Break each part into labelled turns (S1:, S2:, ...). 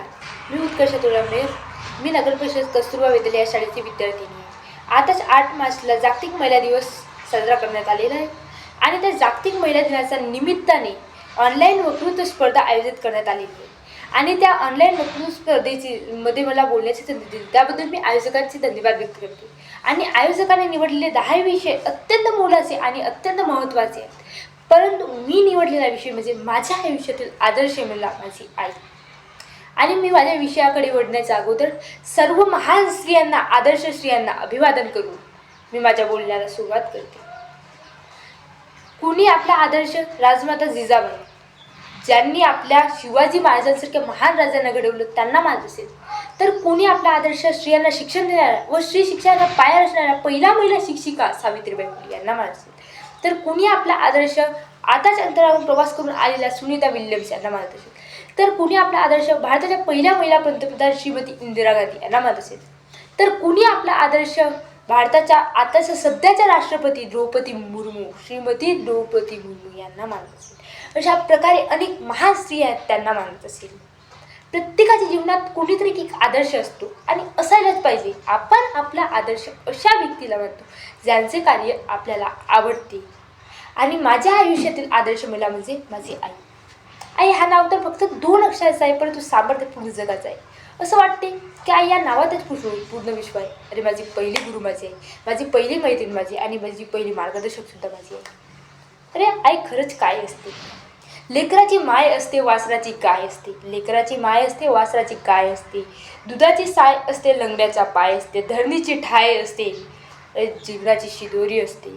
S1: मी उत्कर्ष तुलामुळे मी नगरपरिषद कस्तुरबा विद्यालय या शाळेची विद्यार्थिनी आहे. आताच आठ मार्चला जागतिक महिला दिवस साजरा करण्यात आलेला आहे. आणि त्या जागतिक महिला दिनाच्या निमित्ताने ऑनलाईन वक्तृत्व स्पर्धा आयोजित करण्यात आलेली आहे. आणि त्या ऑनलाईन वक्तृत्व स्पर्धेची मध्ये मला बोलण्याची संधी दिली. त्याबद्दल मी आयोजकांचे धन्यवाद व्यक्त करते. आणि आयोजकाने निवडलेले दहा विषय अत्यंत मोलाचे आणि अत्यंत महत्त्वाचे आहेत. परंतु मी निवडलेला विषय म्हणजे माझ्या आयुष्यातील आदर्श मला माझी आई. आणि मी माझ्या विषयाकडे वळण्याच्या अगोदर सर्व महान स्त्रियांना आदर्श स्त्रियांना अभिवादन करून मी माझ्या बोलण्याला सुरुवात करते. कुणी आपला आदर्श राजमाता जिजाबाई ज्यांनी आपल्या शिवाजी महाराजांसारख्या महान राजांना घडवलं त्यांना मानत असेल तर कुणी आपला आदर्श स्त्रियांना शिक्षण देणाऱ्या व स्त्री शिक्षणाचा पाया असणाऱ्या पहिला महिला शिक्षिका सावित्रीबाई फुले यांना मानत असेल तर कुणी आपला आदर्श आताच अंतरावरून प्रवास करून आलेल्या सुनीता विल्यम्स यांना मानत असेल तर कुणी आपला आदर्श भारताच्या पहिल्या महिला पंतप्रधान श्रीमती इंदिरा गांधी यांना मानत असेल. तर कुणी आपला आदर्श भारताच्या आताच्या सध्याच्या राष्ट्रपती द्रौपदी मुर्मू श्रीमती द्रौपदी मुर्मू यांना मानत असेल. अशा प्रकारे अनेक महान स्त्रिया आहेत त्यांना मानत असेल. प्रत्येकाच्या जीवनात कुणीतरी एक आदर्श असतो आणि असायलाच पाहिजे. आपण आपला आदर्श अशा व्यक्तीला मानतो ज्यांचे कार्य आपल्याला आवडते. आणि माझ्या आयुष्यातील आदर्श मला म्हणजे माझी आई. आई हा नाव तर फक्त दोन अक्षराचा आहे परंतु सामर्थ्य पूर्ण जगाचा आहे. असं वाटते की आई या नावातच पूर्ण पूर्ण विश्व आहे. अरे माझी पहिली गुरु माझी आहे. माझी पहिली मैत्रीण माझी आणि माझी पहिली मार्गदर्शकसुद्धा माझी आहे. अरे आई खरंच काय असते? लेकराची माय असते वासराची काय असते. लेकराची माय असते वासराची काय असते. दुधाची साय असते लंगड्याचा पाय असते. धरणीची ठाय असते. अरे जीवनाची शिदोरी असते.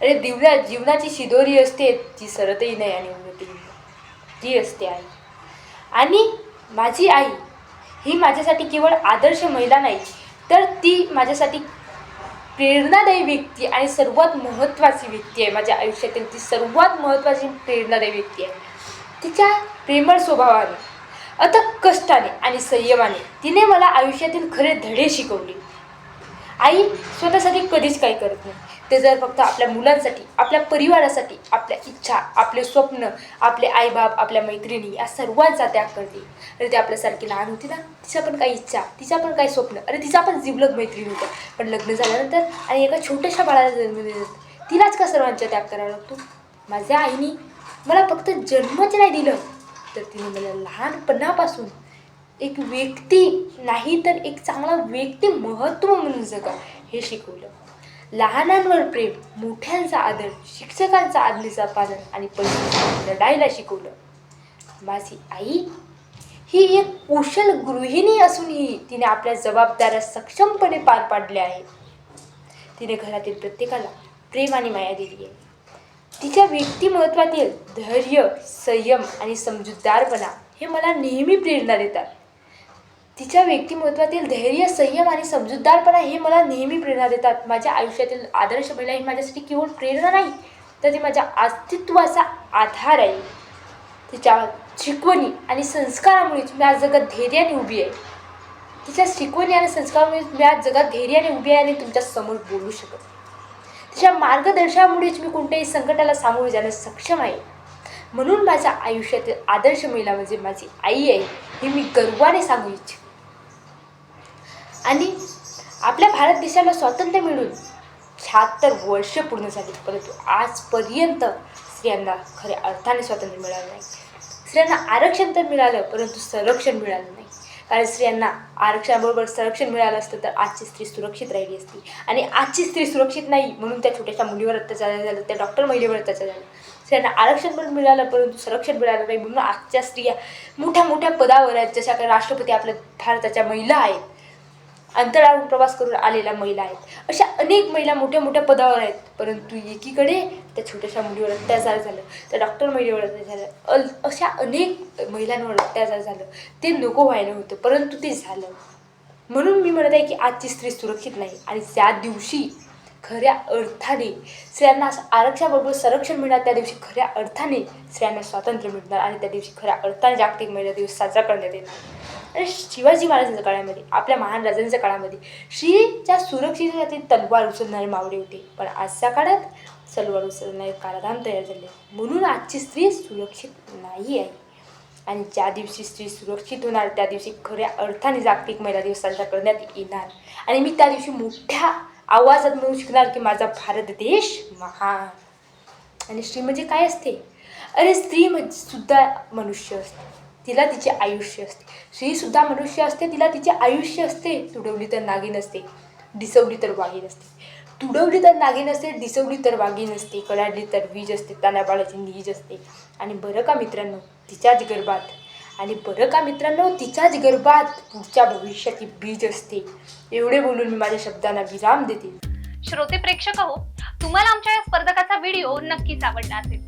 S1: अरे दिवल्या जीवनाची शिदोरी असते जी सरतही नाही आणि उन्नतही नाही. ती असते आई. आणि माझी आई ही माझ्यासाठी केवळ आदर्श महिला नाही तर ती माझ्यासाठी प्रेरणादायी व्यक्ती आणि सर्वात महत्त्वाची व्यक्ती आहे. माझ्या आयुष्यातील ती सर्वात महत्त्वाची प्रेरणादायी व्यक्ती आहे. तिच्या प्रेमळ स्वभावाने अथक कष्टाने आणि संयमाने तिने मला आयुष्यातील खरे धडे शिकवले. आई स्वतःसाठी कधीच काही करत नाही. ते जर फक्त आपल्या मुलांसाठी आपल्या परिवारासाठी आपल्या इच्छा आपले स्वप्न आपले आईबाप आपल्या मैत्रिणी या सर्वांचा त्याग करते अरे ते आपल्यासारखी लहान होती ना तिच्या पण काही इच्छा तिच्या पण काही स्वप्न अरे तिचा पण जिवलग मैत्रीण होतं. पण लग्न झाल्यानंतर आणि एका छोट्याशा बाळाला जन्म देतात तिलाच का सर्वांचा त्याग करावा लागतो? माझ्या आईने मला फक्त जन्मच नाही दिलं. तर तिने मला लहानपणापासून एक व्यक्ती नाही तर एक चांगला व्यक्ती महत्त्व म्हणून जगा हे शिकवलं. लहानांवर प्रेम मोठ्यांचा आदर शिक्षकांचा आदलीचा पालन आणि पैसे लढायला शिकवलं. माझी आई ही एक कुशल गृहिणी असूनही तिने आपल्या जबाबदाऱ्या सक्षमपणे पार पाडल्या आहेत. तिने घरातील प्रत्येकाला प्रेम आणि माया दिली आहे. तिच्या व्यक्तिमत्वातील धैर्य संयम आणि समजूतदारपणा हे मला नेहमी प्रेरणा देतात. तिच्या व्यक्तिमत्वातील धैर्य संयम आणि समजूतदारपणा हे मला नेहमी प्रेरणा देतात. माझ्या आयुष्यातील आदर्श महिला ही माझ्यासाठी केवळ प्रेरणा नाही तर ती माझ्या अस्तित्वाचा आधार आहे. तिच्या शिकवणी आणि संस्कारामुळेच मी आज जगात धैर्याने उभी आहे. तिच्या शिकवणी आणि संस्कारामुळेच मी आज जगात धैर्याने उभी आहे आणि तुमच्यासमोर बोलू शकत तिच्या मार्गदर्शनामुळेच मी कोणत्याही संकटाला सामोरे जाण्यास सक्षम आहे. म्हणून माझ्या आयुष्यातील आदर्श महिला म्हणजे माझी आई आहे हे मी गर्वाने सांगू इच्छिते. आणि आपल्या भारत देशाला स्वातंत्र्य मिळून शहात्तर वर्ष पूर्ण झाली. परंतु आजपर्यंत स्त्रियांना खऱ्या अर्थाने स्वातंत्र्य मिळालं नाही. स्त्रियांना आरक्षण तर मिळालं परंतु संरक्षण मिळालं नाही. कारण स्त्रियांना आरक्षणाबरोबर संरक्षण मिळालं असतं तर आजची स्त्री सुरक्षित राहिली असती. आणि आजची स्त्री सुरक्षित नाही म्हणून त्या छोट्याशा मुलीवर अत्याचार झालं त्या डॉक्टर महिलेवर अत्याचार झाला. स्त्रियांना आरक्षण पण मिळालं परंतु संरक्षण मिळालं नाही म्हणून आजच्या स्त्रिया मोठ्या मोठ्या पदावर आहेत. जशा काही राष्ट्रपती आपल्या भारताच्या महिला आहेत. अंतराळून प्रवास करून आलेल्या महिला आहेत. अशा अनेक महिला मोठ्या मोठ्या पदावर आहेत. परंतु एकीकडे त्या छोट्याशा मुलीवर अत्याचार झालं. त्या डॉक्टर महिलेवर अत्याचार झालं. अल अशा अनेक महिलांवर अत्याचार झालं. ते नको व्हायला होतं. परंतु ते झालं. म्हणून मी म्हणत आहे की आजची स्त्री सुरक्षित नाही. आणि त्या दिवशी खऱ्या अर्थाने स्त्रियांना आरक्षणाबरोबर संरक्षण मिळणार त्या दिवशी खऱ्या अर्थाने स्त्रियांना स्वातंत्र्य मिळणार आणि त्या दिवशी खऱ्या अर्थाने जागतिक महिला दिवस साजरा करण्यात येणार. आणि शिवाजी महाराजांच्या काळामध्ये आपल्या महान राजांच्या काळामध्ये श्रीच्या सुरक्षिततेसाठी तलवार उचलणारे मावळे होते. पण आजच्या काळात तलवार उचलणारे काराधाम तयार झाले. म्हणून आजची स्त्री सुरक्षित नाही आहे. आणि ज्या दिवशी स्त्री सुरक्षित होणार त्या दिवशी खऱ्या अर्थाने जागतिक महिला दिवस साजरा करण्यात येणार. आणि मी त्या दिवशी मोठ्या आवाजात म्हणू शिकणार की माझा भारत देश महान. आणि स्त्री म्हणजे काय असते? अरे स्त्री म्हणजे सुद्धा मनुष्य असते. तिला तिचे आयुष्य असते. स्त्रीसुद्धा मनुष्य असते तिला तिचे आयुष्य असते. तुडवली तर नागी नसते डिसवली तर वागी नसते. तुडवली तर नागी नसते डिसवली तर वागी नसते कडाडली तर वीज असते तानाबाळाची नीज असते. आणि बरं का मित्रांनो तिच्याच गर्भात आणि बरं का मित्रांनो तिच्याच गर्भात पुढच्या भविष्याची बीज असते. एवढे बोलून मी माझ्या शब्दांना विराम देते.
S2: श्रोते प्रेक्षक हो तुम्हाला आमच्या या स्पर्धकाचा व्हिडिओ नक्कीच आवडला असेल.